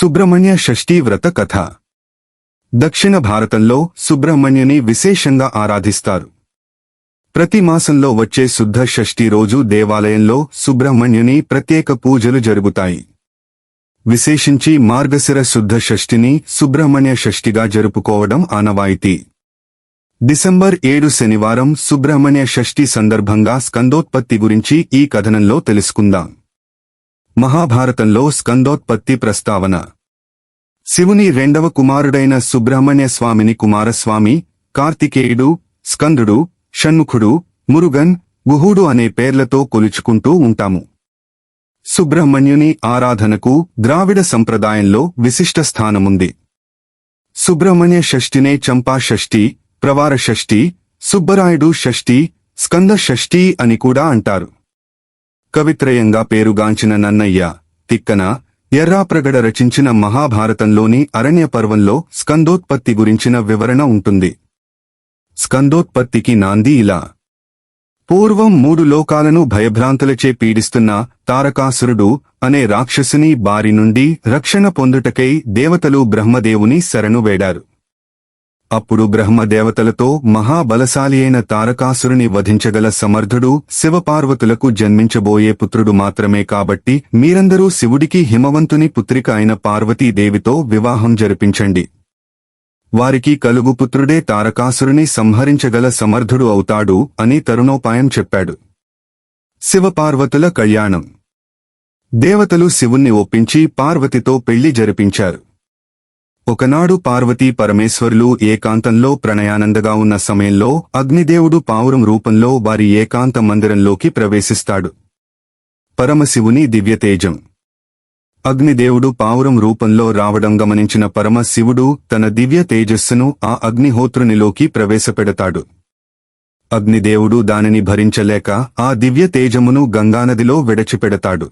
సుబ్రహ్మణ్య షష్ఠీ వ్రత కథ. దక్షిణ భారతంలో సుబ్రహ్మణ్యుని విశేషంగా ఆరాధిస్తారు. ప్రతి మాసంలో వచ్చే శుద్ధ షష్ఠి రోజు దేవాలయంలో సుబ్రహ్మణ్యుని ప్రత్యేక పూజలు జరుగుతాయి విశేషించి మార్గశిర శుద్ధ షష్ఠిని సుబ్రహ్మణ్య షష్ఠిగా జరుపుకోవడం ఆనవాయితీ. డిసెంబర్ ఏడు శనివారం సుబ్రహ్మణ్య షష్ఠి సందర్భంగా స్కందోత్పత్తి గురించి ఈ కథనంలో తెలుసుకుందాం. మహాభారతంలో స్కందోత్పత్తి ప్రస్తావన. శివుని రెండవ కుమారుడైన సుబ్రహ్మణ్య స్వామిని కుమారస్వామి కార్తికేయుడు స్కందుడు షణ్ముఖుడు మురుగన్ గుహుడు అనే పేర్లతో కొలుచుకుంటూ ఉంటాము. సుబ్రహ్మణ్యుని ఆరాధనకు ద్రావిడ సంప్రదాయంలో విశిష్ట స్థానముంది. సుబ్రహ్మణ్య షష్ఠినే చంపా షష్ఠి ప్రవార షష్ఠి సుబ్బరాయుడు షష్ఠి స్కంద షష్ఠి అని కూడా అంటారు. కవిత్రయంగా పేరుగాంచిన నన్నయ్య తిక్కన ఎర్రాప్రగడ రచించిన మహాభారతంలోని అరణ్య పర్వంలో స్కందోత్పత్తి గురించిన వివరణ ఉంటుంది. స్కందోత్పత్తికి నాంది ఇలా. పూర్వం మూడు లోకాలను భయభ్రాంతులచే పీడిస్తున్న తారకాసురుడు అనే రాక్షసుని బారి నుండి రక్షణ పొందుటకై దేవతలు బ్రహ్మదేవుని శరణు వేడారు. అప్పుడు బ్రహ్మదేవతలతో మహాబలశాలి అయిన తారకాసురుని వధించగల సమర్థుడు శివపార్వతులకు జన్మించబోయే పుత్రుడు మాత్రమే కాబట్టి మీరందరూ శివుడికి హిమవంతుని పుత్రిక అయిన పార్వతీదేవితో వివాహం జరిపించండి. వారికి కలుగు పుత్రుడే తారకాసురుని సంహరించగల సమర్థుడు అవుతాడు అని తరుణోపాయం చెప్పాడు. శివపార్వతుల కళ్యాణం. దేవతలు శివుణ్ణి ఒప్పించి పార్వతితో పెళ్ళి జరిపించారు. ఒకనాడు పార్వతీ పరమేశ్వరులు ఏకాంతంలో ప్రణయానందగా ఉన్న సమయంలో అగ్నిదేవుడు పావురం రూపంలో వారి ఏకాంత మందిరంలోకి ప్రవేశిస్తాడు. పరమశివుని దివ్యతేజం. అగ్నిదేవుడు పావురం రూపంలో రావడం గమనించిన పరమశివుడు తన దివ్య తేజస్సును ఆ అగ్నిహోత్రునిలోకి ప్రవేశపెడతాడు. అగ్నిదేవుడు దానిని భరించలేక ఆ దివ్య తేజమును గంగానదిలో విడచిపెడతాడు.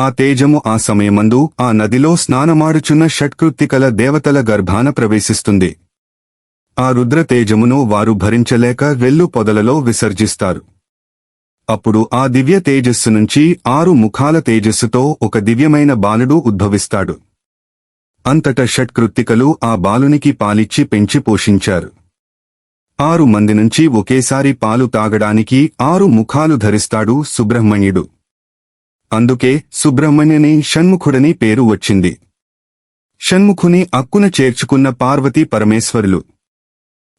ఆ తేజము ఆ సమయమందు ఆ నదిలో స్నానమాడుచున్న షట్కృత్తికల దేవతల గర్భాన ప్రవేశిస్తుంది. ఆ రుద్ర తేజమును వారు భరించలేక వెల్లు పొదలలో విసర్జిస్తారు. అప్పుడు ఆ దివ్య తేజస్సు నుంచి ఆరు ముఖాల తేజస్సుతో ఒక దివ్యమైన బాలుడు ఉద్భవిస్తాడు. అంతట షట్కృత్తికలు ఆ బాలునికి పాలిచ్చి పెంచి పోషించారు. ఆరు మంది నుంచి ఒకేసారి పాలు తాగడానికి ఆరు ముఖాలు ధరిస్తాడు సుబ్రహ్మణ్యుడు. అందుకే సుబ్రహ్మణ్యని షణ్ముఖుడని పేరు వచ్చింది. షణ్ముఖుని అక్కున చేర్చుకున్న పార్వతీ పరమేశ్వరులు.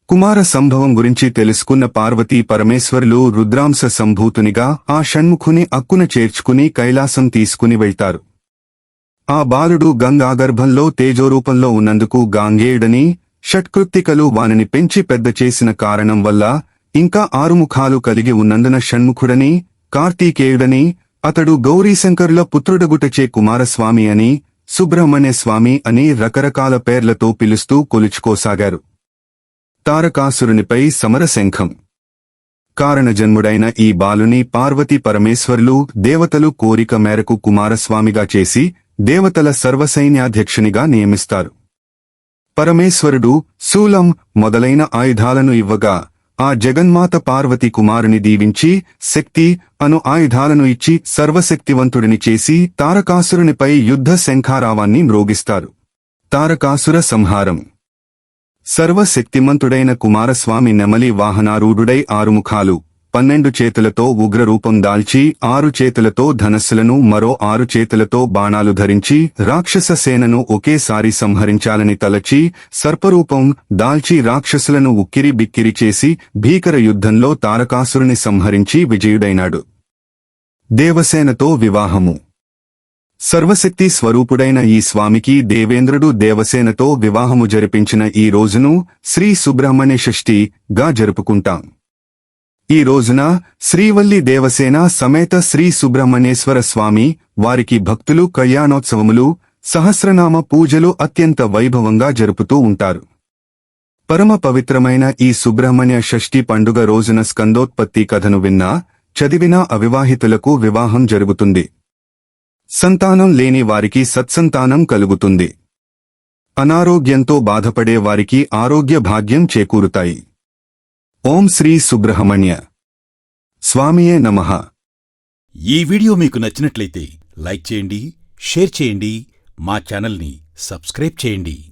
కుమార సంభవం గురించి తెలుసుకున్న పార్వతీ పరమేశ్వరులు రుద్రాంశ సంభూతునిగా ఆ షణ్ముఖుని అక్కున చేర్చుకుని కైలాసం తీసుకుని వెళ్తారు. ఆ బాలుడు గంగాగర్భంలో తేజోరూపంలో ఉన్నందుకు గాంగేయుడని షట్కృత్తికలు వానిని పెంచి పెద్ద చేసిన కారణం వల్ల ఇంకా ఆరుముఖాలు కలిగి ఉన్నందున షణ్ముఖుడని కార్తీకేయుడని అతడు గౌరీశంకరుల పుత్రుడగుటచే కుమారస్వామి అని సుబ్రహ్మణ్య స్వామి అని రకరకాల పేర్లతో పిలుస్తూ కొలుచుకోసాగారు. తారకాసురునిపై సమరశంఖం. కారణజన్ముడైన ఈ బాలుని పార్వతీ పరమేశ్వరులు దేవతలు కోరిక మేరకు కుమారస్వామిగా చేసి దేవతల సర్వసైన్యాధ్యక్షునిగా నియమిస్తారు. పరమేశ్వరుడు శూలం మొదలైన ఆయుధాలను ఇవ్వగా ఆ జగన్మాత పార్వతి కుమారుని దీవించి శక్తి అను ఆయుధాలను ఇచ్చి సర్వశక్తివంతుడిని చేసి తారకాసురునిపై యుద్ధ శంఖారావాన్ని మ్రోగిస్తారు. తారకాసుర సంహారం. సర్వశక్తిమంతుడైన కుమారస్వామి నెమలి వాహనారూఢుడై ఆరుముఖాలు. పన్నెండు చేతులతో ఉగ్రరూపం దాల్చి ఆరు చేతులతో ధనస్సులను మరో ఆరు చేతులతో బాణాలు ధరించి రాక్షస సేనను ఒకేసారి సంహరించాలని తలచి సర్పరూపం దాల్చి రాక్షసులను ఉక్కిరి బిక్కిరి చేసి భీకర యుద్ధంలో తారకాసురుని సంహరించి విజయుడైనాడు. దేవసేనతో వివాహము. సర్వశక్తి స్వరూపుడైన ఈ స్వామికి దేవేంద్రుడు దేవసేనతో వివాహము జరిపించిన ఈ రోజును శ్రీ సుబ్రహ్మణ్య షష్ఠి గా జరుపుకుంటాం. ఈ రోజున శ్రీవల్లి దేవసేన సమేత శ్రీ సుబ్రహ్మణ్యేశ్వర స్వామి వారికి భక్తులు కళ్యాణోత్సవములు సహస్రనామ పూజలు అత్యంత వైభవంగా జరుపుతూ ఉంటారు. పరమ పవిత్రమైన ఈ సుబ్రహ్మణ్య షష్ఠి పండుగ రోజున స్కందోత్పత్తి కథను విన్నా చదివినా అవివాహితులకు వివాహం జరుగుతుంది. సంతానం లేని వారికి సత్సంతానం కలుగుతుంది. అనారోగ్యంతో బాధపడే వారికి ఆరోగ్య భాగ్యం చేకూరుతాయి. ఓం శ్రీ సుబ్రహ్మణ్య. స్వామియే నమః. ఈ వీడియో మీకు నచ్చినట్లయితే లైక్ చేయండి షేర్ చేయండి మా ఛానల్ని సబ్స్క్రైబ్ చేయండి.